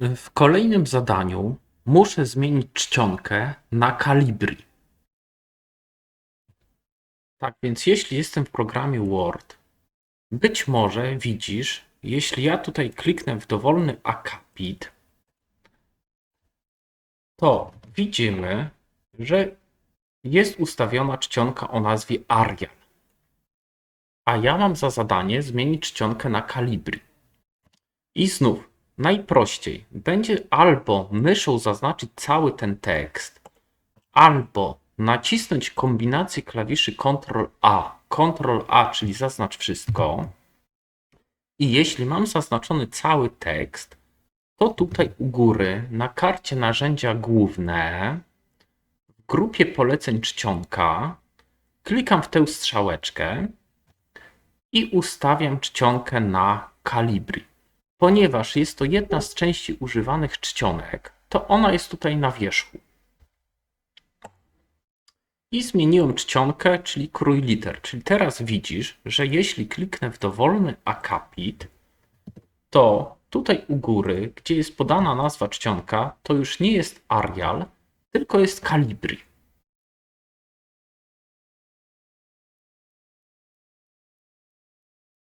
W kolejnym zadaniu muszę zmienić czcionkę na Calibri. Tak więc jeśli jestem w programie Word, być może widzisz, jeśli ja tutaj kliknę w dowolny akapit, to widzimy, że jest ustawiona czcionka o nazwie Arial. A ja mam za zadanie zmienić czcionkę na Calibri. I znów, najprościej będzie albo myszą zaznaczyć cały ten tekst, albo nacisnąć kombinację klawiszy Ctrl A, Ctrl A, czyli zaznacz wszystko. I jeśli mam zaznaczony cały tekst, to tutaj u góry na karcie narzędzia główne w grupie poleceń czcionka klikam w tę strzałeczkę i ustawiam czcionkę na Calibri. Ponieważ jest to jedna z części używanych czcionek, to ona jest tutaj na wierzchu. I zmieniłem czcionkę, czyli krój liter. Czyli teraz widzisz, że jeśli kliknę w dowolny akapit, to tutaj u góry, gdzie jest podana nazwa czcionka, to już nie jest Arial, tylko jest Calibri.